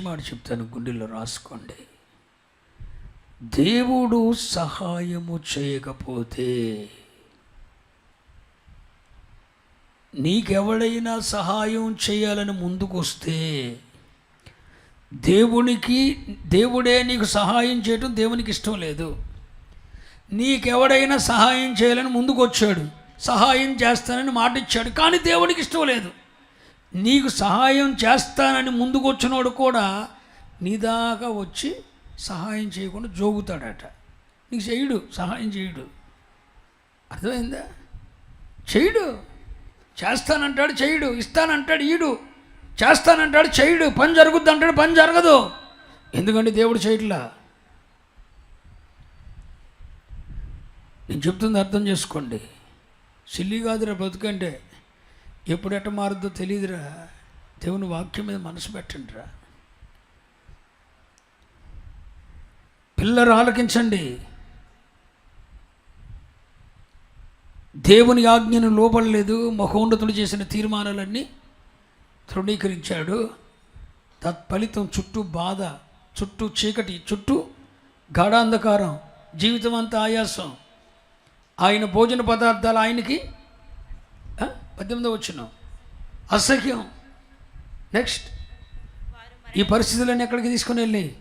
మాట చెప్తాను గుండెల్లో రాసుకోండి. దేవుడు సహాయము చేయకపోతే నీకెవడైనా సహాయం చేయాలని ముందుకొస్తే దేవునికి దేవుడే నీకు సహాయం చేయటం దేవునికి ఇష్టం లేదు. నీకెవడైనా సహాయం చేయాలని ముందుకొచ్చాడు సహాయం చేస్తానని మాట ఇచ్చాడు కానీ దేవునికి ఇష్టం లేదు. నీకు సహాయం చేస్తానని ముందుకొచ్చినోడు కూడా నీ దాకా వచ్చి సహాయం చేయకుండా జోగుతాడట. నీకు చేయడు సహాయం చేయడు. అర్థమైందా? చేయడు. చేస్తానంటాడు చేయడు. ఇస్తానంటాడు ఈడు. చేస్తానంటాడు చేయడు. పని జరుగుద్ది అంటాడు పని జరగదు. ఎందుకంటే దేవుడు చేయట్లా? నేను చెప్తుంది అర్థం చేసుకోండి. సిల్లి కాదురా బతుకంటే. ఎప్పుడు ఎట్ట మారుద్దో తెలియదురా దేవుని వాక్యం మీద మనసు పెట్టండి రా పిల్లలు ఆలకించండి. దేవుని ఆజ్ఞను లోపడలేదు మహోన్నతుడు చేసిన తీర్మానాలన్నీ తృణీకరించాడు. తత్ఫలితం చుట్టూ బాధ చుట్టూ చీకటి చుట్టూ గాఢాంధకారం జీవితం అంతా ఆయాసం. ఆయన భోజన పదార్థాలు ఆయనకి పద్దెనిమిదో వచ్చిన అసహ్యం. నెక్స్ట్ ఈ పరిస్థితులన్నీ ఎక్కడికి తీసుకుని వెళ్ళి?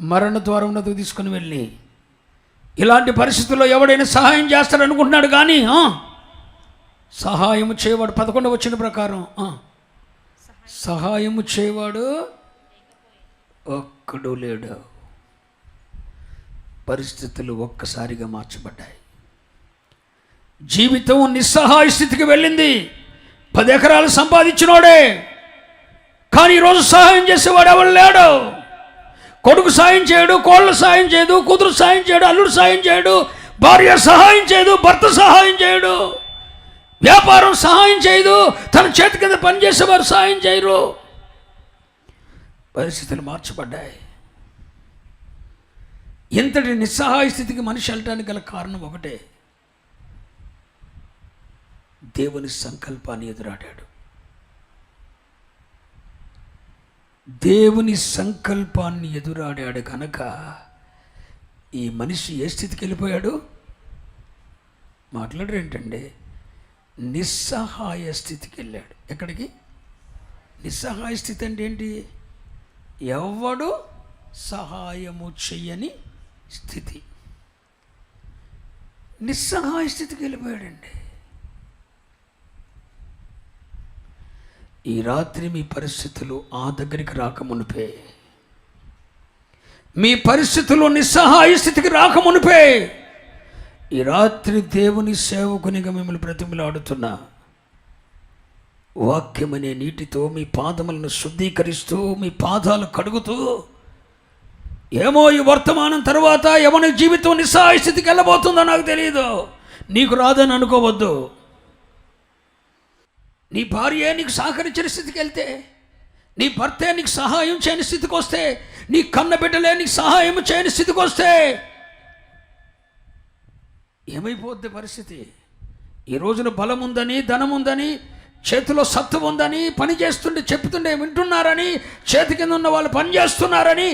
మరణ ద్వారమునకు తీసుకుని వెళ్ళి. ఇలాంటి పరిస్థితుల్లో ఎవడైనా సహాయం చేస్తాడు అనుకుంటున్నాడు కానీ సహాయం సహాయము చేయవాడు పదకొండు వచ్చిన ప్రకారం సహాయము చేయవాడు ఒక్కడు లేడు. పరిస్థితులు ఒక్కసారిగా మార్చబడ్డాయి. జీవితం నిస్సహాయ స్థితికి వెళ్ళింది. పది ఎకరాలు సంపాదించినోడే. కానీ ఈరోజు సహాయం చేసేవాడు ఎవరు లేడు. కొడుకు సాయం చేయడు కోళ్ళు సాయం చేయడు కూతురు సాయం చేయడు అల్లుడు సాయం చేయడు భార్య సహాయం చేయదు భర్త సహాయం చేయడు. వ్యాపారం సహాయం చేయదు తన చేతి కింద పనిచేసేవారు సహాయం చేయరు. పరిస్థితులు మార్చబడ్డాయి. ఇంతటి నిస్సహాయ స్థితికి మనిషి వెళ్ళటానికి గల కారణం ఒకటే. దేవుని సంకల్పాన్ని ఎదురాడాడు. దేవుని సంకల్పాన్ని ఎదురాడాడు కనుక ఈ మనిషి ఏ స్థితికి వెళ్ళిపోయాడు? మాట్లాడరు ఏంటండి? నిస్సహాయ స్థితికి వెళ్ళాడు. ఎక్కడికి? నిస్సహాయ స్థితి అంటే ఏంటి? ఎవడు సహాయము చెయ్యని స్థితి. నిస్సహాయ స్థితికి వెళ్ళిపోయాడండి. ఈ రాత్రి మీ పరిస్థితులు ఆ దగ్గరికి రాకమునిపే. మీ పరిస్థితులు నిస్సహాయ స్థితికి రాకమునిపే. ఈ రాత్రి దేవుని సేవకునిగా మిమ్మల్ని ప్రతిమలాడుతున్నా వాక్యమనే నీటితో మీ పాదములను శుద్ధీకరిస్తూ మీ పాదాలు కడుగుతూ ఏమో ఈ వర్తమానం తర్వాత ఎవరి జీవితం నిస్సహాయ స్థితికి వెళ్ళబోతుందో నాకు తెలియదు నీకు రాదని అనుకోవద్దు. నీ భార్య నీకు సహకరించిన స్థితికి వెళ్తే నీ భర్తే నీకు సహాయం చేయని స్థితికి వస్తే నీ కన్న బిడ్డలే నీకు సహాయం చేయని స్థితికి వస్తే ఏమైపోద్ది పరిస్థితి? ఈ రోజున బలం ఉందని ధనం ఉందని చేతిలో సత్తు ఉందని పని చేస్తుండే చెప్తుండే వింటున్నారని చేతి కింద ఉన్న వాళ్ళు పని చేస్తున్నారని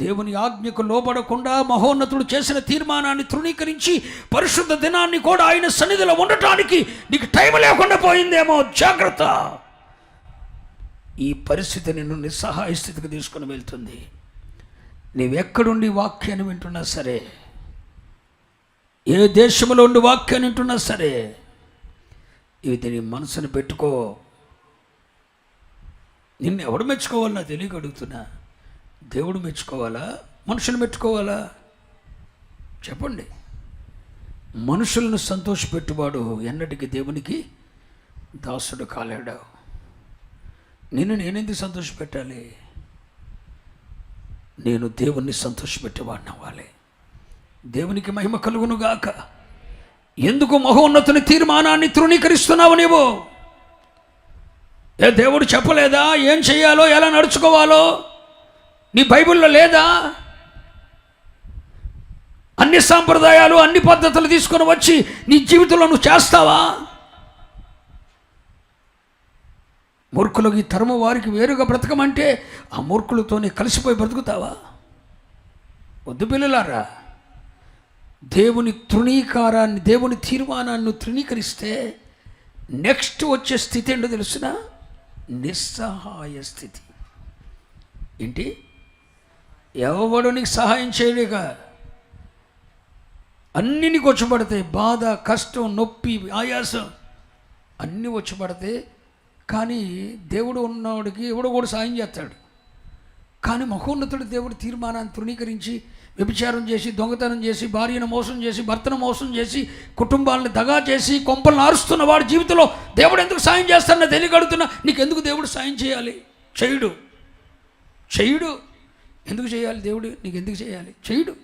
దేవుని ఆజ్ఞకు లోబడకుండా మహోన్నతుడు చేసిన తీర్మానాన్ని తృణీకరించి పరిశుద్ధ దినాన్ని కూడా ఆయన సన్నిధిలో ఉండటానికి నీకు టైం లేకుండా పోయిందేమో జాగ్రత్త. ఈ పరిస్థితి నిన్ను నిస్సహాయ స్థితికి తీసుకుని వెళ్తుంది. నీవెక్కడుండి వాక్యాన్ని వింటున్నా సరే ఏ దేశంలో ఉండి వాక్యాన్ని వింటున్నా సరే ఇది నీ మనసును పెట్టుకో. నిన్ను ఎవడు మెచ్చుకోవాలో తెలియక అడుగుతున్నా. దేవుడు మెచ్చుకోవాలా? మనుషులు మెచ్చుకోవాలా? చెప్పండి. మనుషులను సంతోషపెట్టువాడు ఎన్నటికీ దేవునికి దాసుడు కాలేడు. నిన్ను నేనెందుకు సంతోషపెట్టాలి? నేను దేవుణ్ణి సంతోషపెట్టేవాడిని అవ్వాలి. దేవునికి మహిమ కలుగునుగాక ఎందుకు మహోన్నతుని తీర్మానాన్ని తృణీకరిస్తున్నావు నీవు? ఏ దేవుడు చెప్పలేదా? ఏం చేయాలో ఎలా నడుచుకోవాలో? నీ బైబిల్లో లేదా? అన్ని సాంప్రదాయాలు అన్ని పద్ధతులు తీసుకొని వచ్చి నీ జీవితంలో నువ్వు చేస్తావా? మూర్ఖులకు ఈ తరము వారికి వేరుగా బ్రతకమంటే ఆ మూర్ఖులతోనే కలిసిపోయి బ్రతుకుతావా? వద్దు పిల్లలారా దేవుని తృణీకారాన్ని దేవుని తీర్మానాన్ని తృణీకరిస్తే నెక్స్ట్ వచ్చే స్థితి ఏంటో తెలుసిన? నిస్సహాయ స్థితి. ఏంటి? ఎవడు నీకు సహాయం చేయలేక అన్ని నీకు వచ్చి పడతాయి బాధ కష్టం నొప్పి ఆయాసం అన్నీ వచ్చి పడతాయి కానీ దేవుడు ఉన్నవాడికి ఎవడో కూడా సాయం చేస్తాడు. కానీ మహోన్నతుడు దేవుడు తీర్మానాన్ని తృణీకరించి వ్యభిచారం చేసి దొంగతనం చేసి భార్యను మోసం చేసి భర్తను మోసం చేసి కుటుంబాలను దగా చేసి కొంపలను ఆరుస్తున్న వాడి జీవితంలో దేవుడు ఎందుకు సాయం చేస్తాడని తెలియగడుతున్నా నీకు ఎందుకు దేవుడు సాయం చేయాలి? చేయుడు. చేయుడు. ఎందుకు చేయాలి దేవుడు? నీకు ఎందుకు చేయాలి? చేయడు.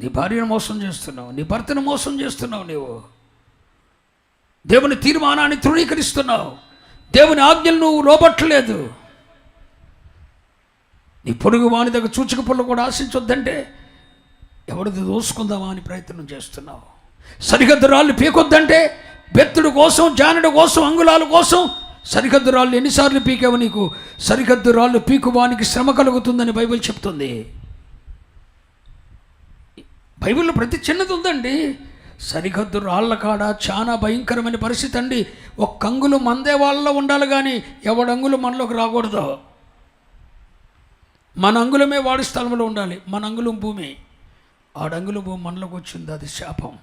నీ భార్యను మోసం చేస్తున్నావు నీ భర్తను మోసం చేస్తున్నావు నీవు. దేవుని తీర్మానాన్ని తృణీకరిస్తున్నావు. దేవుని ఆజ్ఞలు నువ్వు లోపట్టలేదు నీ పొడుగు వాని దగ్గర చూచుక పుల్ల కూడా ఆశించొద్దంటే ఎవరిది దోసుకుందామా అని ప్రయత్నం చేస్తున్నావు. సరిహద్దు రాళ్ళు పీకొద్దంటే బెత్తుడు కోసం జానుడు కోసం అంగుళాల కోసం సరిహద్దు రాళ్ళు ఎన్నిసార్లు పీకావు నీకు? సరిహద్దు రాళ్ళు పీకువానికి శ్రమ కలుగుతుందని బైబిల్ చెప్తుంది. బైబిల్లో ప్రతి చిన్నది ఉందండి. సరిహద్దు రాళ్ళ కాడ చాలా భయంకరమైన పరిస్థితి అండి. ఒక్క అంగులు మందే వాళ్ళలో ఉండాలి కానీ ఎవడంగులు మనలోకి రాకూడదు. మన అంగులమే వాడి స్థలంలో ఉండాలి. మన అంగుళం భూమి. ఆడంగులు భూమి మనలోకి వచ్చింది అది శాపం.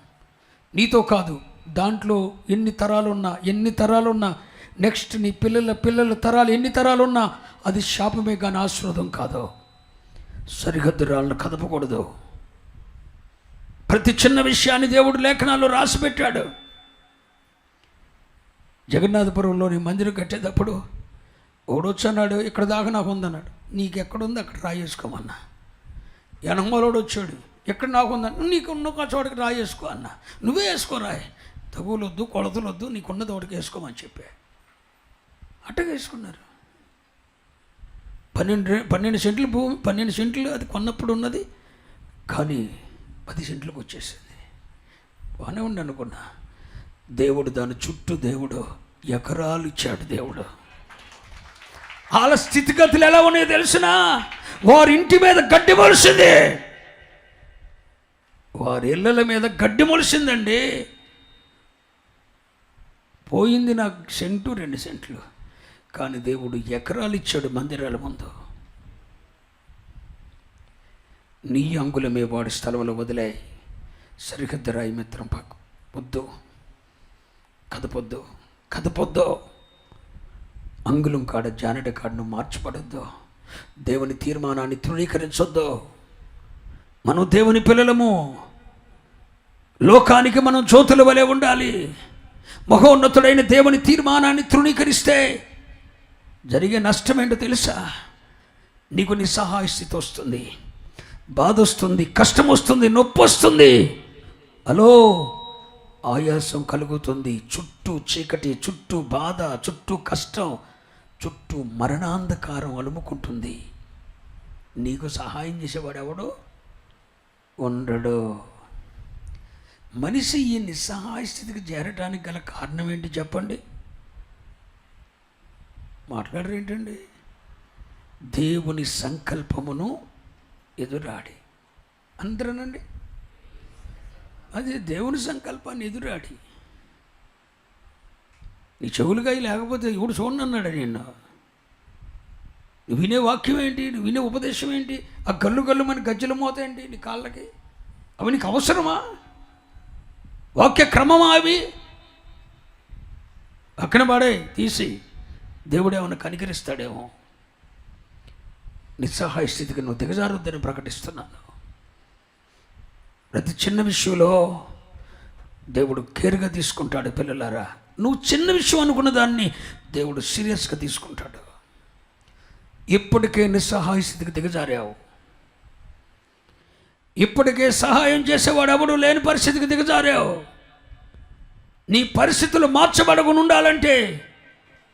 నీతో కాదు దాంట్లో ఎన్ని తరాలున్నా ఎన్ని తరాలున్నా నెక్స్ట్ నీ పిల్లల పిల్లల తరాలు ఎన్ని తరాలు ఉన్నా అది శాపమే కానీ ఆశీర్వాదం కాదు. సరిహద్దు రాళ్ళను కదపకూడదు. ప్రతి చిన్న విషయాన్ని దేవుడు లేఖనాల్లో రాసిపెట్టాడు జగన్నాథపురంలోని మందిరం కట్టేటప్పుడు ఓడొచ్చన్నాడు ఇక్కడ దాకా నాకు ఉందన్నాడు. నీకెక్కడుంది? అక్కడ రాయేసుకోమన్నా. ఎనమలోడు వచ్చాడు ఎక్కడ నాకు ఉందన్న నీకు ఉన్న ఒక చోటకి రాయేసుకో అన్న. నువ్వే వేసుకో రాయి. తగులొద్దు కొలతలొద్దు నీకున్నది ఒకటికి వేసుకోమని చెప్పా. అట్టగేసుకున్నారు పన్నెండు పన్నెండు సెంట్లు భూమి పన్నెండు సెంట్లు అది కొన్నప్పుడు ఉన్నది కానీ పది సెంట్లకు వచ్చేసింది. బాగానే ఉండి అనుకున్నా. దేవుడు దాని చుట్టూ దేవుడు ఎకరాలు ఇచ్చాడు దేవుడు. వాళ్ళ స్థితిగతులు ఎలా ఉన్నాయో తెలిసిన? వారి ఇంటి మీద గడ్డి మొలిసింది. వారి ఇళ్ళల మీద గడ్డి మొలిసిందండి. పోయింది నాకు సెంటు రెండు సెంట్లు. కానీ దేవుడు ఎకరాలు ఇచ్చాడు మందిరాల ముందు. నీ అంగులమే వాడి స్థలంలో వదిలే. సరిహద్దు రాయి మిత్రం పక్క వద్దు కదపొద్దు కదపొద్దు అంగుళం కాడ జానడి కాడను మార్చిపడొద్దు దేవుని తీర్మానాన్ని తృణీకరించొద్దు. మనం దేవుని పిల్లలము. లోకానికి మనం జ్యోతుల వలె ఉండాలి. మహోన్నతుడైన దేవుని తీర్మానాన్ని తృణీకరిస్తే జరిగే నష్టం ఏంటో తెలుసా? నీకు నిస్సహాయ స్థితి వస్తుంది బాధ వస్తుంది కష్టం వస్తుంది నొప్పి వస్తుంది. హలో ఆయాసం కలుగుతుంది. చుట్టూ చీకటి చుట్టూ బాధ చుట్టూ కష్టం చుట్టూ మరణాంధకారం అలుముకుంటుంది. నీకు సహాయం చేసేవాడు ఎవడు ఉండడు. మనిషి ఈ నిస్సహాయ స్థితికి చేరడానికి గల కారణం ఏంటి చెప్పండి? మాట్లాడరు ఏంటండి దేవుని సంకల్పమును ఎదురాడి. అందరనండి? అది దేవుని సంకల్పాన్ని ఎదురాడి. నీ చెవులుగా లేకపోతే ఎవడు చూడనన్నాడు నిన్ను? నువ్వు వినే వాక్యం ఏంటి? నువ్వు వినే ఉపదేశం ఏంటి? ఆ గల్లు గల్లు మన గజ్జలు మోత నీ కాళ్ళకి? అవి నీకు అవసరమా? వాక్య క్రమమా అవి? పక్కన పాడే తీసి దేవుడు ఏమైనా కనికరిస్తాడేమో? నిస్సహాయ స్థితికి నువ్వు దిగజారుద్దని ప్రకటిస్తున్నాను. ప్రతి చిన్న విషయంలో దేవుడు కేర్గా తీసుకుంటాడు పిల్లలారా. నువ్వు చిన్న విషయం అనుకున్న దాన్ని దేవుడు సీరియస్గా తీసుకుంటాడు. ఇప్పటికే నిస్సహాయ స్థితికి దిగజారావు. ఇప్పటికే సహాయం చేసేవాడు ఎవడు లేని పరిస్థితికి దిగజారావు. నీ పరిస్థితులు మార్చబడకుండా ఉండాలంటే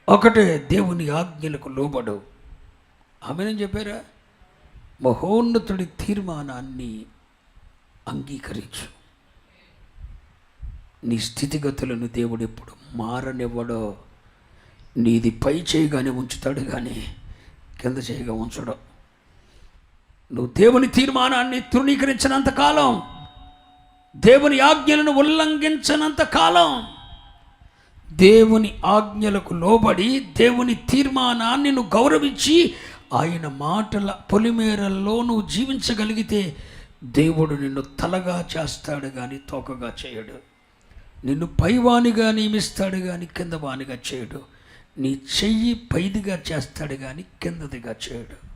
ఒకటే దేవుని ఆజ్ఞలకు లోబడు. ఆమెనని చెప్పారా? మహోన్నతుడి తీర్మానాన్ని అంగీకరించు. నీ స్థితిగతులను దేవుడు ఎప్పుడు మారనివ్వడో నీది పై చేయగానే ఉంచుతాడు కానీ కింద చేయగా ఉంచడు. నువ్వు దేవుని తీర్మానాన్ని తృణీకరించినంత కాలం దేవుని ఆజ్ఞలను ఉల్లంఘించినంత కాలం దేవుని ఆజ్ఞలకు లోబడి దేవుని తీర్మానాన్ని నువ్వు గౌరవించి ఆయన మాటల పొలిమేరల్లో నువ్వు జీవించగలిగితే దేవుడు నిన్ను తలగా చేస్తాడు కానీ తోకగా చేయడు. నిన్ను పైవానిగా నియమిస్తాడు కానీ కిందవానిగా చేయడు. నీ చెయ్యి పైదిగా చేస్తాడు కానీ కిందదిగా చేయడు.